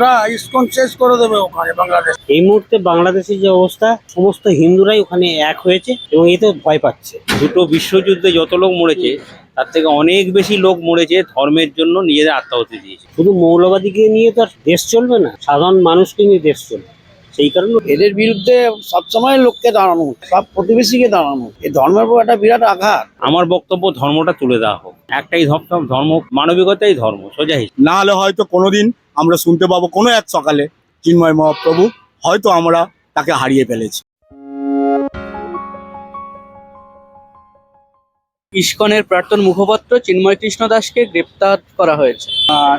ওরা শেষ করে দেবে ওখানে বাংলাদেশ। এই মুহূর্তে বাংলাদেশের যে অবস্থা সমস্ত হিন্দুরাই ওখানে এক হয়েছে এবং এতে ভয় পাচ্ছে। দুটো বিশ্বযুদ্ধে যত লোক মরেছে তার থেকে অনেক বেশি লোক মরেছে ধর্মের জন্য নিজেদের আত্মাহতি দিয়েছে। শুধু মৌলবাদীকে নিয়ে তো আর দেশ চলবে না সাধারণ মানুষকে নিয়ে দেশ চলবে। সেই কারণে এদের বিরুদ্ধে সবসময় লোককে দাঁড়ানো সব প্রতিবেশীকে দাঁড়ানো। এই ধর্মের উপর একটা বিরাট আঘাত। আমার বক্তব্য ধর্মটা তুলে দেওয়া হোক। একটাই ধর্ম ধর্ম মানবিকতাই ধর্ম সোজা না হলে হয়তো কোনোদিন আমরা শুনতে পাবো কোনো এক সকালে চিন্ময় মহাপ্রভু। হয়তো আমরা তাকে হারিয়ে ফেলেছি। ইস্কনের প্রাক্তন মুখপাত্র চিন্ময় কৃষ্ণ দাসকে গ্রেপ্তার করা হয়েছে।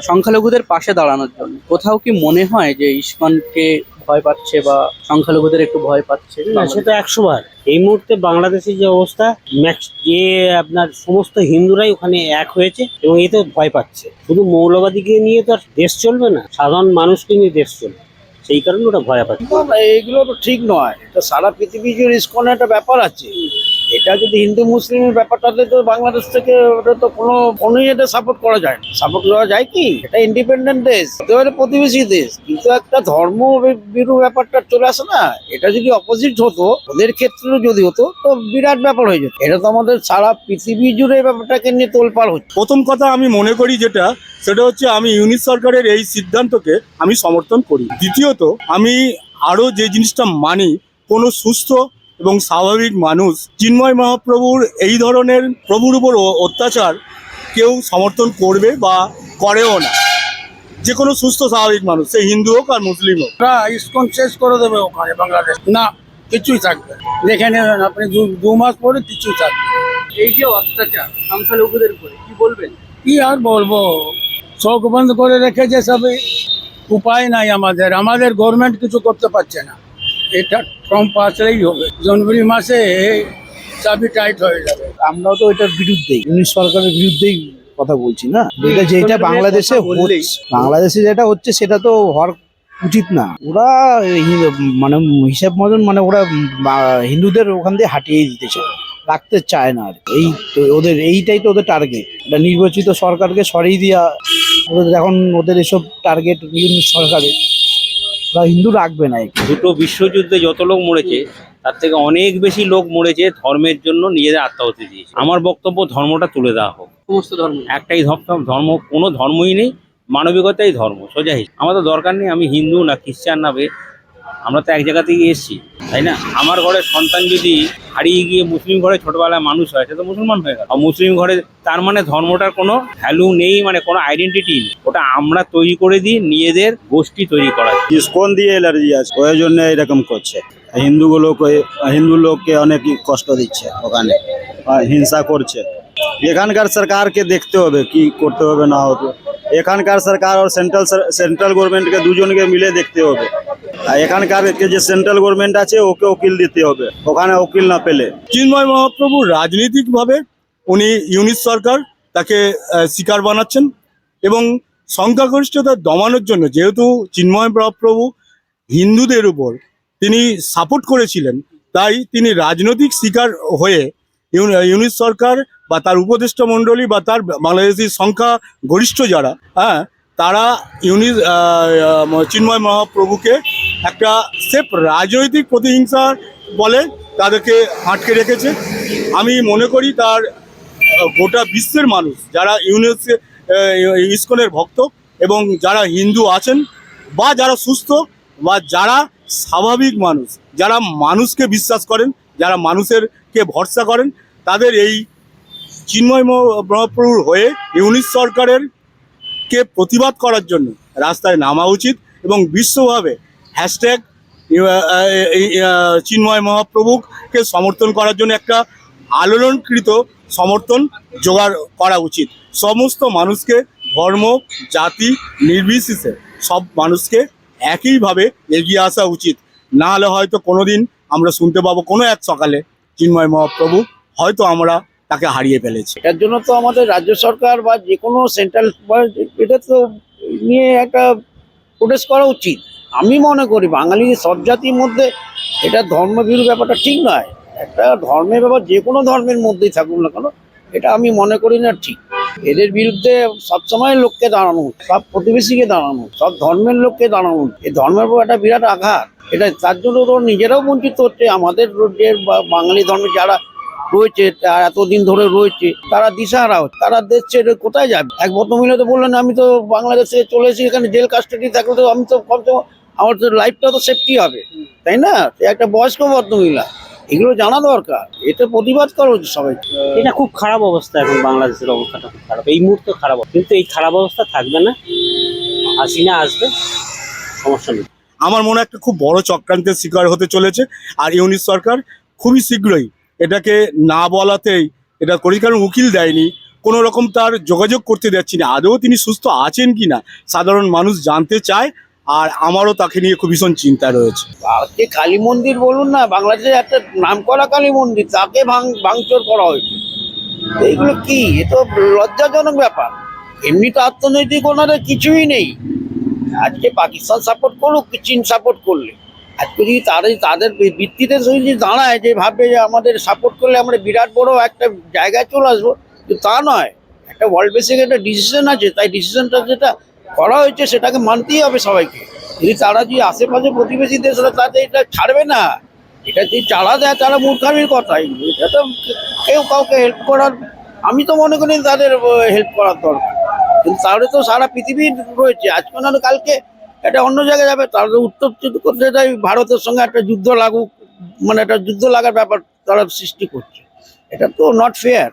সংখ্যালঘুদের পাশে দাঁড়ানোর জন্য। কোথাও কি মনে হয় যে ইস্কনকে ভয় পাচ্ছে বা সংখ্যালঘুদের একটু ভয় পাচ্ছে। সেটা একশো বার। এই মুহূর্তে বাংলাদেশের যে অবস্থা, ম্যাক্স যে আপনার সমস্ত হিন্দুরাই ওখানে এক হয়েছে এবং এতে ভয় পাচ্ছে। শুধু মৌলবাদীকে নিয়ে তো আর দেশ চলবে না, সাধারণ মানুষকে নিয়ে দেশ চলবে। সেই কারণে ওটা ভয় পাচ্ছে। এইগুলো তো ঠিক নয়। এটা সারা পৃথিবী জুড়ে ইস্কনের একটা ব্যাপার আছে। এটা যদি হিন্দু মুসলিমের ব্যাপারটাতে তো বাংলাদেশ থেকে ওটা তো কোনো কোনোই এটা সাপোর্ট করা যায় না। সাপোর্ট করা যায় কি? এটা ইন্ডিপেন্ডেন্ট দেশ হলো প্রতিবেশী দেশ। কিন্তু একটা ধর্ম বিরু ব্যাপারটা চলে আসে না। এটা যদি অপোজিট হতো ওদের ক্ষেত্রেও যদি হতো তো বিরাট ব্যাপার হয়ে যেত। এটা তো আমাদের সারা পৃথিবী জুড়ে এই ব্যাপারটাকে নিয়ে তোলপাড় হচ্ছে। প্রথম কথা আমি মনে করি যেটা সেটা হচ্ছে আমি ইউনিট সরকারের এই সিদ্ধান্তকে আমি সমর্থন করি। দ্বিতীয়ত আমি আরও যে জিনিসটা মানি কোনো সুস্থ এবং স্বাভাবিক মানুষ চিন্ময় মহাপ্রভুর এই ধরনের প্রভুর উপর অত্যাচার কেউ সমর্থন করবে বা করেও না। যে কোনো সুস্থ স্বাভাবিক মানুষ সে হিন্দু হোক আর মুসলিম হোক। ওরা ইসকন শেষ করে দেবে ওখানে বাংলাদেশ। না কিছুই থাকবে না। দেখে নেবেন আপনি দু- দু মাস পরে কিছুই থাকবে এই যে অত্যাচার সংখ্যালঘুদের উপরে কি বলবেন? কি আর বলব? চোখ বন্ধ করে রেখেছে সবে। উপায় নাই আমাদের আমাদের গভর্নমেন্ট কিছু করতে পারছে না। এটা ট্রাম্প আসলেই হবে। জানুয়ারি মাসে চাবি টাইট হয়ে যাবে। আমরাও তো এটার বিরুদ্ধেই ইউনিট সরকারের বিরুদ্ধেই কথা বলছি না। এটা যেটা বাংলাদেশে বাংলাদেশে যেটা হচ্ছে সেটা তো হওয়ার উচিত না। ওরা মানে হিসাব মতন মানে ওরা হিন্দুদের ওখান দিয়ে হাঁটিয়ে দিতে চায় রাখতে চায় না আর এই ওদের এইটাই তো ওদের টার্গেট এটা নির্বাচিত সরকারকে সরিয়ে দেওয়া ওদের এখন ওদের এসব টার্গেট বিভিন্ন সরকারের ওরা হিন্দু রাখবে না দুটো বিশ্বযুদ্ধে যত লোক মরেছে তার থেকে অনেক বেশি লোক মরেছে ধর্মের জন্য নিজেদের আত্মাহতি দিয়েছে। আমার বক্তব্য ধর্মটা তুলে দেওয়া হোক। সমস্ত ধর্ম। একটাই ধর্ম ধর্ম কোনো ধর্মই নেই মানবিকতাই ধর্ম সোজা হিসেবে আমার তো দরকার নেই আমি হিন্দু না খ্রিস্টান না বে আমরা তো এক জায়গা থেকে এসেছি, তাই না? আমার ঘরের সন্তান যদি হারিয়ে গিয়ে মুসলিম ঘরে ছোটবেলায় মানুষ হয়, সে তো মুসলমান হয়ে গেল। মুসলিম ঘরে তার মানে ধর্মটার কোনো ভ্যালু নেই মানে কোনো আইডেন্টিটি নেই। ওটা আমরা তৈরি করে দিই নিজেদের গোষ্ঠী তৈরি করা। ইসকন দিয়ে অ্যালার্জি আছে? ওই জন্য এরকম করছে। হিন্দুগুলোকে হিন্দু লোককে অনেক কষ্ট দিচ্ছে ওখানে হিংসা করছে। এখানকার সরকারকে দেখতে হবে কি করতে হবে না হবে। এখানকার সরকার আর সেন্ট্রাল সেন্ট্রাল গভর্নমেন্টকে দুজনকে মিলে দেখতে হবে। এখানকার যে সেন্ট্রাল গভর্নমেন্ট আছে, ওকে উকিল দিতে হবে। ওখানে উকিল না পেলে। চিন্ময় মহাপ্রভু রাজনৈতিকভাবে উনি ইউনিট সরকার, তাকে শিকার বানাচ্ছেন এবং সংখ্যাগরিষ্ঠতা দমানোর জন্য, যেহেতু চিন্ময় মহাপ্রভু হিন্দুদের উপর তিনি সাপোর্ট করেছিলেন, তাই তিনি রাজনৈতিক শিকার হয়ে ইউনি- ইউনিট সরকার বা তার উপদেষ্টা মণ্ডলী বা তার বাংলাদেশি সংখ্যা গরিষ্ঠ যারা হ্যাঁ তারা ইউনি চিন্ময় মহাপ্রভুকে একটা সেফ রাজনৈতিক প্রতিহিংসা বলে তাদেরকে আটকে রেখেছে। আমি মনে করি তার গোটা বিশ্বের মানুষ, যারা ইউনিস ইস্কনের ভক্ত এবং যারা হিন্দু আছেন বা যারা সুস্থ বা যারা স্বাভাবিক মানুষ, যারা মানুষকে বিশ্বাস করেন, যারা মানুষের কে ভরসা করেন, তাদের এই চিন্ময় মহাপ্রভুর হয়ে ইউনিট সরকারের কে প্রতিবাদ করার জন্য রাস্তায় নামা উচিত এবং বিশ্বভাবে হ্যাশট্যাগ চিন্ময় মহাপ্রভুকে সমর্থন করার জন্য একটা আলোড়নকৃত সমর্থন জোগাড় করা উচিত। সমস্ত মানুষকে, ধর্ম, জাতি নির্বিশেষে সব মানুষকে একইভাবে এগিয়ে আসা উচিত। না হলে হয়তো কোনোদিন আমরা শুনতে পাবো কোনো এক সকালে চিন্ময় মহাপ্রভু হয়তো আমরা তাকে হারিয়ে ফেলেছি। এটার জন্য তো আমাদের রাজ্য সরকার বা যে কোনো সেন্ট্রাল এটা তো নিয়ে একটা প্রোটেস্ট করা উচিত। আমি মনে করি বাঙালি সব জাতির মধ্যে এটা ধর্মভীরু ব্যাপারটা ঠিক নয়। একটা ধর্মের ব্যাপার, যে কোনো ধর্মের মধ্যেই থাকুক না কেন, এটা আমি মনে করি না ঠিক। এদের বিরুদ্ধে সবসময় লোককে দাঁড়ানো, সব প্রতিবেশীকে দাঁড়ানো, সব ধর্মের লোককে দাঁড়ানো। এই ধর্মের উপর একটা বিরাট আঘাত। এটা তার জন্য তো নিজেরাও বঞ্চিত হচ্ছে। আমাদের যে বাঙালি ধর্মের যারা রয়েছে, তারা এতদিন ধরে রয়েছে, তারা দিশাহারা হচ্ছে। তারা দেশ ছেড়ে কোথায় যাবে। এক ভদ্রমহিলা তো বললেন, আমি তো বাংলাদেশ চলে এসেছি, এখানে জেল কাস্টাডি থাকলে তো আমি তো কমসে কম আমার তো লাইফটা তো সেফটি হবে তাই না? একটা বয়স্ক ভদ্রমহিলা এগুলো জানা দরকার এটা প্রতিবাদ করা উচিত সবাই এটা খুব খারাপ অবস্থা এখন বাংলাদেশের অবস্থাটা খুব খারাপ। এই মুহূর্তে খারাপ কিন্তু এই খারাপ অবস্থা থাকবে না। হাসিনা আসবে সমস্যা নেই। আমার মনে একটা খুব বড় চক্রান্তের শিকার হতে চলেছে আর ইউনিট সরকার খুবই শীঘ্রই এটাকে না বলাতেই এটা করি কারণ উকিল দেয়নি কোনো রকম তার যোগাযোগ করতে যাচ্ছি না। আদৌ তিনি সুস্থ আছেন কি না সাধারণ মানুষ জানতে চায় আর আমারও তাকে নিয়ে খুব ভীষণ চিন্তা রয়েছে। আজকে কালী মন্দির বলুন না, বাংলাদেশে একটা নাম করা কালী মন্দির, তাকে ভাঙ, ভাঙচুর করা হয়েছে। এইগুলো কি? এ তো লজ্জাজনক ব্যাপার। এমনি তো অর্থনৈতিক ওনাদের কিছুই নেই। আজকে পাকিস্তান সাপোর্ট করুক, চীন সাপোর্ট করলে। আজকে যদি তাদের তাদের ভিত্তিতে যদি দাঁড়ায়, যে ভাববে যে আমাদের সাপোর্ট করলে আমরা বিরাট বড় একটা জায়গায় চলে আসব, তা নয়। একটা ওয়ার্ল্ড বেসিক একটা ডিসিশন আছে, তাই ডিসিশনটা যেটা করা হয়েছে সেটাকে মানতেই হবে সবাইকে। যদি তারা যদি আশেপাশে প্রতিবেশী দেশরা তাদের এটা ছাড়বে না। এটা যদি চালা দেয়, তারা মূর্খামির কথাই এটা তো কেউ কাউকে হেল্প করার আমি তো মনে করি তাদের হেল্প করার দরকার। কিন্তু তাহলে তো সারা পৃথিবী রয়েছে। আজকে না কালকে এটা অন্য জায়গায় যাবে। তাহলে উত্তর করতে যাই ভারতের সঙ্গে একটা যুদ্ধ লাগুক মানে একটা যুদ্ধ লাগার ব্যাপার তারা সৃষ্টি করছে। এটা তো নট ফেয়ার